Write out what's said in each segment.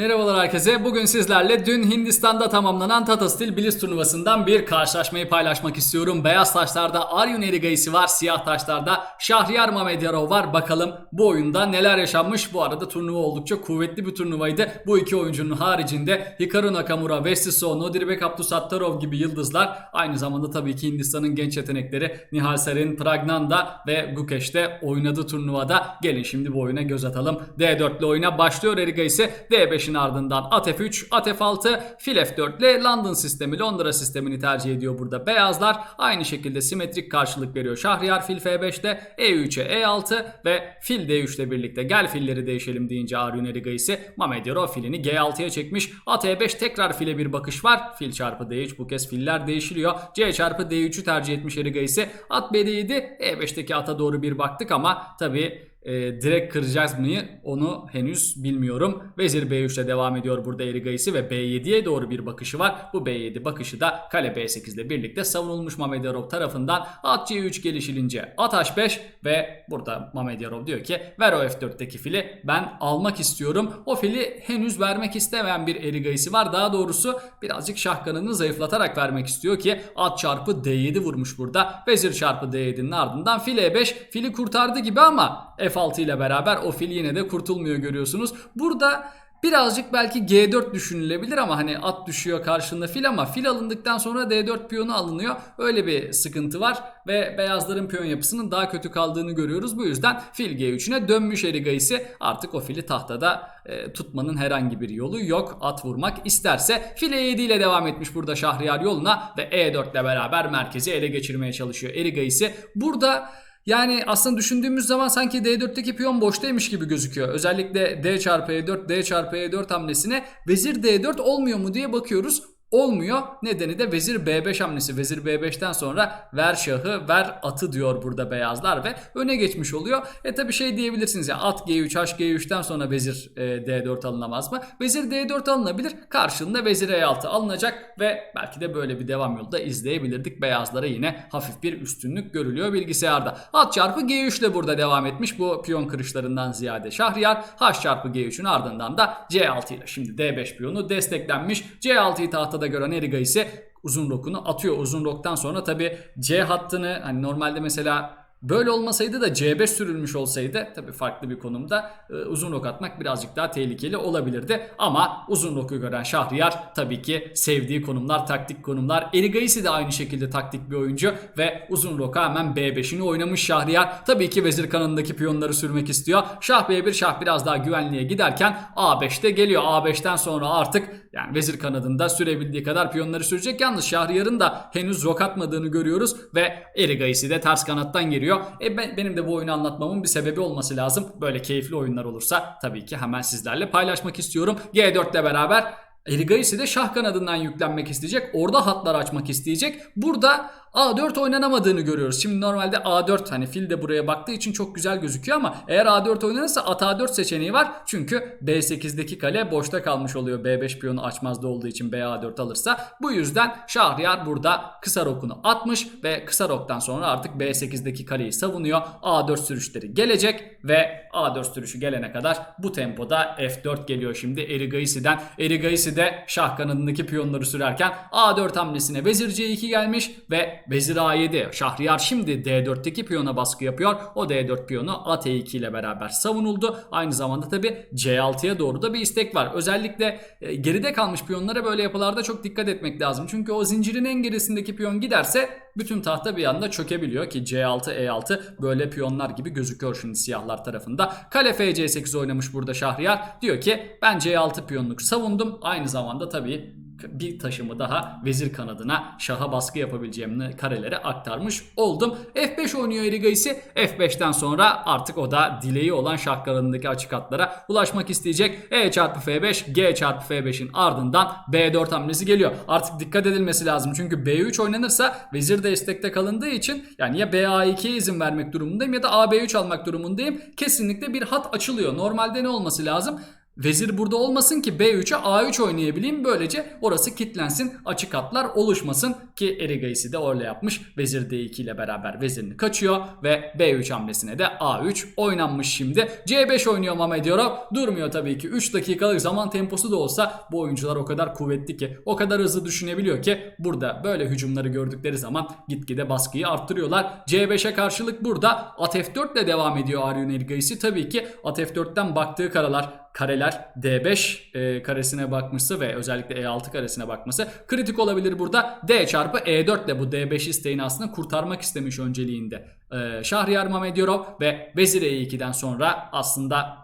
Merhabalar herkese. Bugün sizlerle dün Hindistan'da tamamlanan Tata Steel Blitz turnuvasından bir karşılaşmayı paylaşmak istiyorum. Beyaz taşlarda Aryun Erigayisi var. Siyah taşlarda Şahriyar Mamedyarov var. Bakalım bu oyunda neler yaşanmış. Bu arada turnuva oldukça kuvvetli bir turnuvaydı. Bu iki oyuncunun haricinde Hikaru Nakamura, Vestiso, Nodirbek Abdusattarov gibi yıldızlar. Aynı zamanda tabii ki Hindistan'ın genç yetenekleri Nihal Sarin, Pragnanda ve Gukesh de oynadı turnuvada. Gelin şimdi bu oyuna göz atalım. D4'lü oyuna başlıyor Erigayisi. D5'in ardından at F3, at F6, fil F4 ile London sistemi, Londra sistemini tercih ediyor burada beyazlar. Aynı şekilde simetrik karşılık veriyor Şahriyar fil F5'te, E3'e E6 ve fil D3 ile birlikte gel filleri değişelim deyince Aryun Erigayisi Mamedyarov filini G6'ya çekmiş. At E5 tekrar file bir bakış var. Fil çarpı D3 bu kez filler değişiliyor. C çarpı D3'ü tercih etmiş Erigayisi. At B7 E5'teki ata doğru bir baktık ama tabii e, direkt kıracağız mıyı onu henüz bilmiyorum. Vezir B3 ile devam ediyor burada Erigayisi ve B7'ye doğru bir bakışı var. Bu B7 bakışı da kale B8 ile birlikte savunulmuş Mamedyarov tarafından at C3 gelişilince at H5 ve burada Mamedyarov diyor ki ver o F4'teki fili ben almak istiyorum. O fili henüz vermek istemeyen bir Erigayisi var. Daha doğrusu birazcık şah kanını zayıflatarak vermek istiyor ki at çarpı D7 vurmuş burada. Vezir çarpı D7'nin ardından fil E5 fili kurtardı gibi ama F6 ile beraber o fil yine de kurtulmuyor görüyorsunuz. Burada birazcık belki G4 düşünülebilir ama hani at düşüyor karşında fil ama fil alındıktan sonra D4 piyonu alınıyor. Öyle bir sıkıntı var ve beyazların piyon yapısının daha kötü kaldığını görüyoruz. Bu yüzden fil G3'üne dönmüş Erigayisi artık o fili tahtada e, tutmanın herhangi bir yolu yok. At vurmak isterse file E7 ile devam etmiş burada Şahriyar yoluna ve E4 ile beraber merkezi ele geçirmeye çalışıyor Erigayisi. Burada yani aslında düşündüğümüz zaman sanki D4'teki piyon boştaymış gibi gözüküyor. Özellikle D çarpı E4, D çarpı E4 hamlesine vezir D4 olmuyor mu diye bakıyoruz. Olmuyor. Nedeni de vezir B5 hamlesi. Vezir B5'ten sonra ver şahı, ver atı diyor burada beyazlar ve öne geçmiş oluyor. E tabi şey diyebilirsiniz ya at G3, H G3'ten sonra vezir e, D4 alınamaz mı? Vezir D4 alınabilir. Karşılığında vezir E6 alınacak ve belki de böyle bir devam yolu da izleyebilirdik. Beyazlara yine hafif bir üstünlük görülüyor bilgisayarda. At çarpı G3 ile burada devam etmiş bu piyon kırışlarından ziyade Şahriyar. H çarpı G3'ün ardından da C6 ile şimdi D5 piyonu desteklenmiş. C6'yı tahtada gören Eriga ise uzun rokunu atıyor. Uzun roktan sonra tabi C hattını hani normalde mesela Böyle olmasaydı da C5 sürülmüş olsaydı tabii farklı bir konumda e, uzun rok atmak birazcık daha tehlikeli olabilirdi. Ama uzun roku gören Şahriyar tabii ki sevdiği konumlar taktik konumlar. Erigayisi de aynı şekilde taktik bir oyuncu ve uzun roka hemen B5'ini oynamış Şahriyar. Tabii ki vezir kanadındaki piyonları sürmek istiyor. Şah B1 şah biraz daha güvenliğe giderken A5'te geliyor. A5'ten sonra artık yani vezir kanadında sürebildiği kadar piyonları sürecek. Yalnız Şahriyar'ın da henüz rok atmadığını görüyoruz ve Erigayisi de ters kanattan geliyor. E ben, benim de bu oyunu anlatmamın bir sebebi olması lazım. Böyle keyifli oyunlar olursa tabii ki hemen sizlerle paylaşmak istiyorum. G4 ile beraber Erigayisi de şah kanadından yüklenmek isteyecek. Orada hatlar açmak isteyecek. Burada A4 oynanamadığını görüyoruz. Şimdi normalde A4 hani fil de buraya baktığı için çok güzel gözüküyor ama eğer A4 oynanırsa at A4 seçeneği var. Çünkü B8'deki kale boşta kalmış oluyor. B5 piyonu açmazda olduğu için BA4 alırsa. Bu yüzden Şahriyar burada kısa rokunu atmış ve kısa roktan sonra artık B8'deki kaleyi savunuyor. A4 sürüşleri gelecek ve A4 sürüşü gelene kadar bu tempoda F4 geliyor şimdi Erigayisi'den. Erigayisi de şah kanadındaki piyonları sürerken A4 hamlesine vezir C2 gelmiş ve vezir A7. Şahriyar şimdi D4'teki piyona baskı yapıyor. O D4 piyonu at E2 ile beraber savunuldu. Aynı zamanda tabi C6'ya doğru da bir istek var. Özellikle e, geride kalmış piyonlara böyle yapılarda çok dikkat etmek lazım. Çünkü o zincirin en gerisindeki piyon giderse bütün tahta bir anda çökebiliyor ki C6 E6 böyle piyonlar gibi gözüküyor şimdi siyahlar tarafında. Kale FC8 oynamış burada Şahriyar. Diyor ki ben C6 piyonluk savundum. Aynı zamanda tabii bir taşımı daha vezir kanadına şaha baskı yapabileceğimi karelere aktarmış oldum. F5 oynuyor Erigayisi. F5'ten sonra artık o da dileği olan şah kanadındaki açık hatlara ulaşmak isteyecek. E çarpı F5, G çarpı F5'in ardından B4 hamlesi geliyor. Artık dikkat edilmesi lazım. Çünkü B3 oynanırsa vezir destekte kalındığı için yani ya BA2'ye izin vermek durumundayım ya da AB3 almak durumundayım. Kesinlikle bir hat açılıyor. Normalde ne olması lazım? Vezir burada olmasın ki B3'e A3 oynayabileyim. Böylece orası kilitlensin. Açık hatlar oluşmasın ki Erigaysi de öyle yapmış. Vezir D2 ile beraber vezirini kaçıyor ve B3 hamlesine de A3 oynanmış şimdi. C5 oynuyor Mamedyorov. Durmuyor tabii ki. 3 dakikalık zaman temposu da olsa bu oyuncular o kadar kuvvetli ki o kadar hızlı düşünebiliyor ki burada böyle hücumları gördükleri zaman gitgide baskıyı arttırıyorlar. C5'e karşılık burada at F4 ile devam ediyor Aryun Erigaysi. Tabii ki at F4'ten baktığı karalar kareler D5 e, karesine bakması ve özellikle E6 karesine bakması kritik olabilir burada. D çarpı E4 ile bu D5 isteğini aslında kurtarmak istemiş önceliğinde. E, Şahriyar Mamedyorov ve Vezir E2'den sonra aslında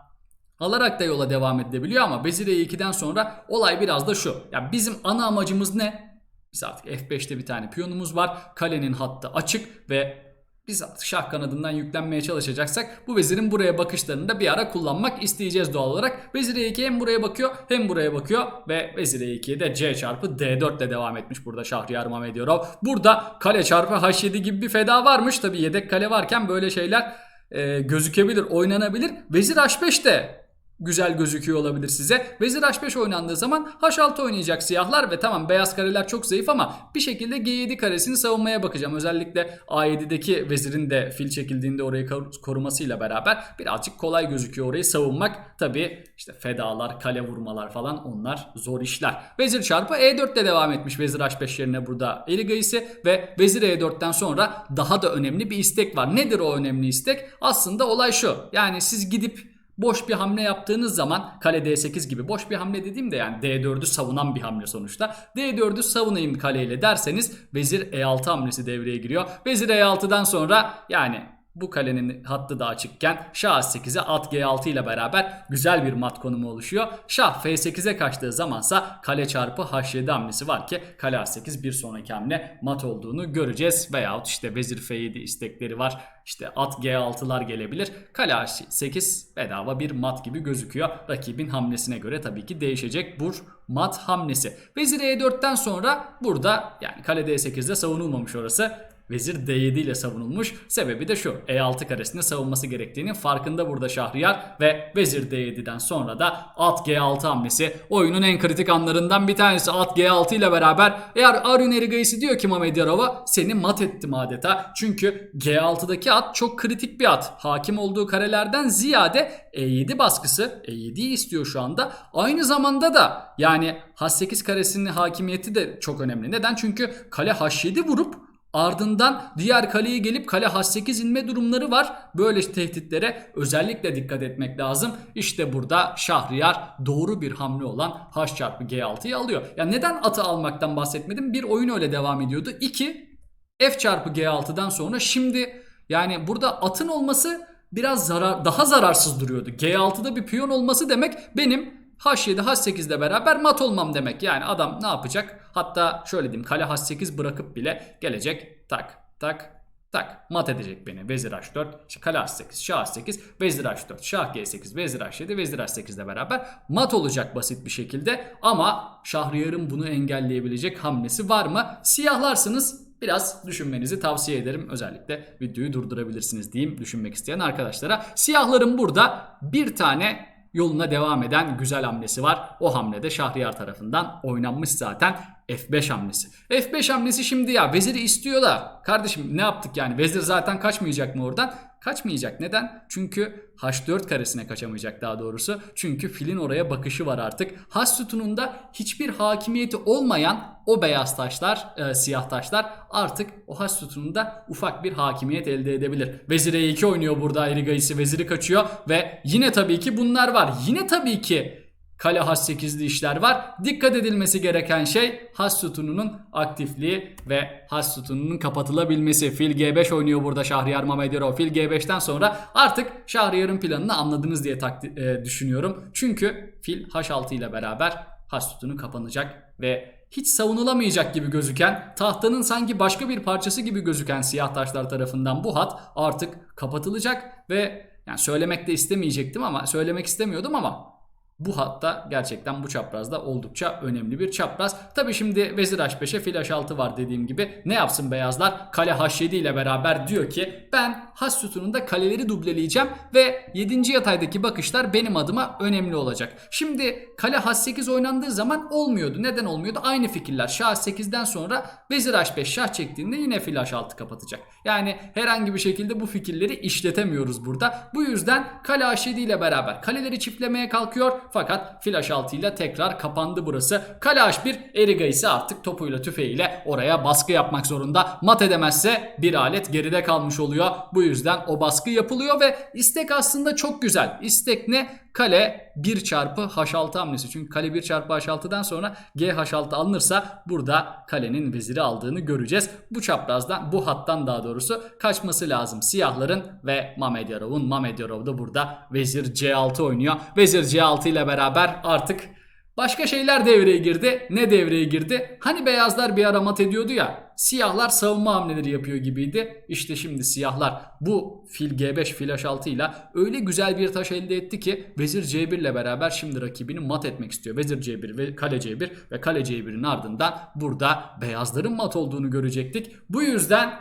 alarak da yola devam edilebiliyor ama Vezir E2'den sonra olay biraz da şu. Ya bizim ana amacımız ne? Biz artık F5'te bir tane piyonumuz var. Kalenin hattı açık ve biz şah kanadından yüklenmeye çalışacaksak bu vezirin buraya bakışlarını da bir ara kullanmak isteyeceğiz doğal olarak. Vezir E2 hem buraya bakıyor hem buraya bakıyor ve vezir E2'ye de C çarpı D4 ile devam etmiş burada Şahriyar Mamedyorov. Burada kale çarpı H7 gibi bir feda varmış. Tabi yedek kale varken böyle şeyler e, gözükebilir, oynanabilir. Vezir H5 de güzel gözüküyor olabilir size. Vezir H5 oynandığı zaman H6 oynayacak siyahlar ve tamam beyaz kareler çok zayıf ama bir şekilde G7 karesini savunmaya bakacağım. Özellikle A7'deki vezirin de fil çekildiğinde orayı kor- korumasıyla beraber birazcık kolay gözüküyor orayı savunmak. Tabi işte fedalar, kale vurmalar falan onlar zor işler. Vezir çarpı E4 ile devam etmiş Vezir H5 yerine burada Erigaysi ve Vezir E4'ten sonra daha da önemli bir istek var. Nedir o önemli istek? Aslında olay şu. Yani siz gidip boş bir hamle yaptığınız zaman kale D8 gibi boş bir hamle dediğim de yani D4'ü savunan bir hamle sonuçta. D4'ü savunayım kaleyle derseniz vezir E6 hamlesi devreye giriyor. Vezir E6'dan sonra yani bu kalenin hattı da açıkken Şah 8'e at G6 ile beraber güzel bir mat konumu oluşuyor. Şah F8'e kaçtığı zamansa kale çarpı H7 hamlesi var ki kale A8 bir sonraki hamle mat olduğunu göreceğiz. Veyahut işte vezir F7 istekleri var. İşte at G6'lar gelebilir. Kale H8 bedava bir mat gibi gözüküyor. Rakibin hamlesine göre tabii ki değişecek bu mat hamlesi. Vezir E4'ten sonra burada yani kale D8'de savunulmamış orası. Vezir D7 ile savunulmuş. Sebebi de şu. E6 karesinde savunması gerektiğinin farkında burada Şahriyar ve Vezir D7'den sonra da at G6 hamlesi oyunun en kritik anlarından bir tanesi. At G6 ile beraber eğer Arun Erigaysi diyor ki Mamedyarov'a seni mat ettim adeta. Çünkü G6'daki at çok kritik bir at. Hakim olduğu karelerden ziyade E7 baskısı. E7'yi istiyor şu anda. Aynı zamanda da yani H8 karesinin hakimiyeti de çok önemli. Neden? Çünkü kale H7 vurup Ardından diğer kaleye gelip kale H8 inme durumları var. Böyle tehditlere özellikle dikkat etmek lazım. İşte burada Şahriyar doğru bir hamle olan H çarpı G6'yı alıyor. Ya neden atı almaktan bahsetmedim? Bir oyun öyle devam ediyordu. İki F çarpı G6'dan sonra şimdi yani burada atın olması biraz zarar daha zararsız duruyordu. G6'da bir piyon olması demek benim H7 H8'de beraber mat olmam demek. Yani adam ne yapacak? Hatta şöyle diyeyim kale H8 bırakıp bile gelecek tak tak tak mat edecek beni. Vezir H4, işte kale H8, Şah H8, Vezir H4, Şah G8, Vezir H7, Vezir H8'de beraber mat olacak basit bir şekilde. Ama Şahriyar'ın bunu engelleyebilecek hamlesi var mı? Siyahlarsınız biraz düşünmenizi tavsiye ederim. Özellikle videoyu durdurabilirsiniz diyeyim düşünmek isteyen arkadaşlara. Siyahların burada bir tane yoluna devam eden güzel hamlesi var. O hamlede Şahriyar tarafından oynanmış zaten F5 hamlesi. F5 hamlesi şimdi ya veziri istiyor da kardeşim ne yaptık yani vezir zaten kaçmayacak mı oradan? Kaçmayacak. Neden? Çünkü H4 karesine kaçamayacak daha doğrusu. Çünkü filin oraya bakışı var artık. H sütununda hiçbir hakimiyeti olmayan o beyaz taşlar, e, siyah taşlar artık o H sütununda ufak bir hakimiyet elde edebilir. Vezir E2 oynuyor burada Erigaysi veziri kaçıyor ve yine tabii ki bunlar var. Yine tabii ki Kale H8'li işler var. Dikkat edilmesi gereken şey H sütununun aktifliği ve H sütununun kapatılabilmesi. Fil G5 oynuyor burada Şahriyar Mamedyorov. Fil G5'ten sonra artık Şahriyar'ın planını anladınız diye e, düşünüyorum. Çünkü fil H6 ile beraber H sütunu kapanacak ve hiç savunulamayacak gibi gözüken, tahtanın sanki başka bir parçası gibi gözüken siyah taşlar tarafından bu hat artık kapatılacak ve yani söylemek de istemeyecektim ama söylemek istemiyordum ama Bu hatta gerçekten bu çaprazda oldukça önemli bir çapraz. Tabi şimdi Vezir H5'e fil H6 var dediğim gibi. Ne yapsın beyazlar? Kale H7 ile beraber diyor ki ben H sütununda kaleleri dubleleyeceğim ve 7. yataydaki bakışlar benim adıma önemli olacak. Şimdi kale H8 oynandığı zaman olmuyordu. Neden olmuyordu? Aynı fikirler. Şah 8'den sonra Vezir H5 şah çektiğinde yine fil H6 kapatacak. Yani herhangi bir şekilde bu fikirleri işletemiyoruz burada. Bu yüzden kale H7 ile beraber kaleleri çiftlemeye kalkıyor. Fakat H6 ile tekrar kapandı burası. Kale H1 Eriga ise artık topuyla tüfeğiyle oraya baskı yapmak zorunda. Mat edemezse bir alet geride kalmış oluyor. Bu yüzden o baskı yapılıyor ve istek aslında çok güzel. İstek ne? Kale 1 çarpı H6 hamlesi. Çünkü kale 1 çarpı H6'dan sonra GH6 alınırsa burada kalenin veziri aldığını göreceğiz. Bu çaprazdan bu hattan daha doğrusu kaçması lazım siyahların ve Mamedyarov'un. Mamedярov da burada vezir C6 oynuyor. Vezir C6 ile beraber artık Başka şeyler devreye girdi. Ne devreye girdi? Hani beyazlar bir ara mat ediyordu ya. Siyahlar savunma hamleleri yapıyor gibiydi. İşte şimdi siyahlar bu fil G5 fil H6 ile öyle güzel bir taş elde etti ki Vezir C1 ile beraber şimdi rakibini mat etmek istiyor. Vezir C1 ve kale C1 ve kale C1'in ardından burada beyazların mat olduğunu görecektik. Bu yüzden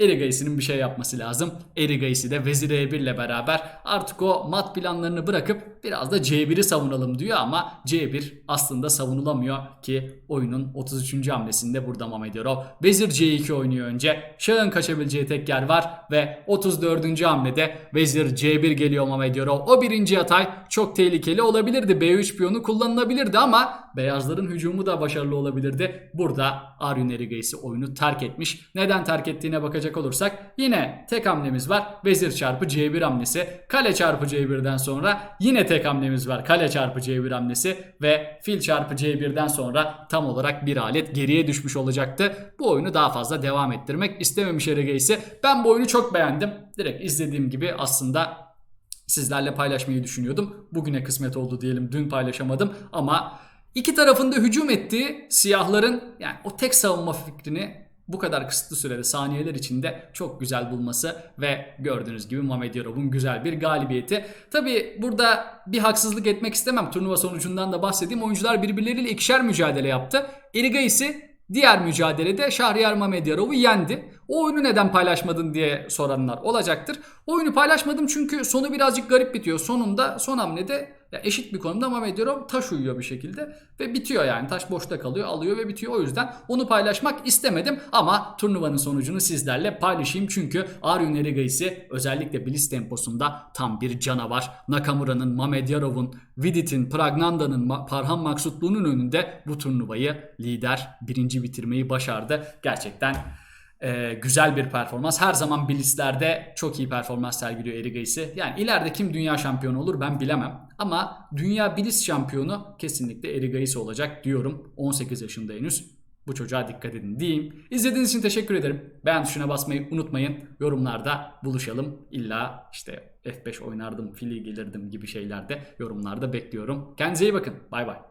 Erigaysi'nin bir şey yapması lazım. Erigaysi de Vezir E1 ile beraber artık o mat planlarını bırakıp biraz da C1'i savunalım diyor ama C1 aslında savunulamıyor ki oyunun 33. hamlesinde burada Mamedyorov Vezir C2 oynuyor önce. Şahın kaçabileceği tek yer var ve 34. hamlede Vezir C1 geliyor Mamedyorov. O birinci yatay çok tehlikeli olabilirdi. B3 piyonu kullanılabilirdi ama beyazların hücumu da başarılı olabilirdi. Burada Aryun Erigaysi oyunu terk etmiş. Neden terk ettiğine bakacak olursak yine tek hamlemiz var. Vezir çarpı C1 hamlesi. Kale çarpı C1'den sonra yine tek hamlemiz var. Kale çarpı C1 hamlesi ve fil çarpı C1'den sonra tam olarak bir alet geriye düşmüş olacaktı. Bu oyunu daha fazla devam ettirmek istememiş Erigaysi. Ben bu oyunu çok beğendim. Direkt izlediğim gibi aslında sizlerle paylaşmayı düşünüyordum. Bugüne kısmet oldu diyelim. Dün paylaşamadım ama iki tarafında hücum ettiği siyahların yani o tek savunma fikrini bu kadar kısıtlı sürede saniyeler içinde çok güzel bulması ve gördüğünüz gibi Mamedyarov'un güzel bir galibiyeti. Tabi burada bir haksızlık etmek istemem. Turnuva sonucundan da bahsedeyim. Oyuncular birbirleriyle ikişer mücadele yaptı. Erigaysi diğer mücadelede Şahriyar Mamedyarov'u yendi. O oyunu neden paylaşmadın diye soranlar olacaktır. Oyunu paylaşmadım çünkü sonu birazcık garip bitiyor. Sonunda son hamlede ya eşit bir konumda Mamedyorov taş uyuyor bir şekilde ve bitiyor yani. Taş boşta kalıyor, alıyor ve bitiyor. O yüzden onu paylaşmak istemedim ama turnuvanın sonucunu sizlerle paylaşayım. Çünkü Aryun Erigaysi özellikle Bliss temposunda tam bir canavar. Nakamura'nın, Mamedyarov'un, Vidit'in, Pragnanda'nın, Parhan Maksutlu'nun önünde bu turnuvayı lider birinci bitirmeyi başardı. Gerçekten ee, güzel bir performans. Her zaman Bliss'lerde çok iyi performans sergiliyor Erigaysi. Yani ileride kim dünya şampiyonu olur ben bilemem. Ama dünya Bliss şampiyonu kesinlikle Erigaysi olacak diyorum. 18 yaşında henüz. Bu çocuğa dikkat edin diyeyim. İzlediğiniz için teşekkür ederim. Beğen tuşuna basmayı unutmayın. Yorumlarda buluşalım. İlla işte F5 oynardım, fili gelirdim gibi şeylerde yorumlarda bekliyorum. Kendinize iyi bakın. Bay bay.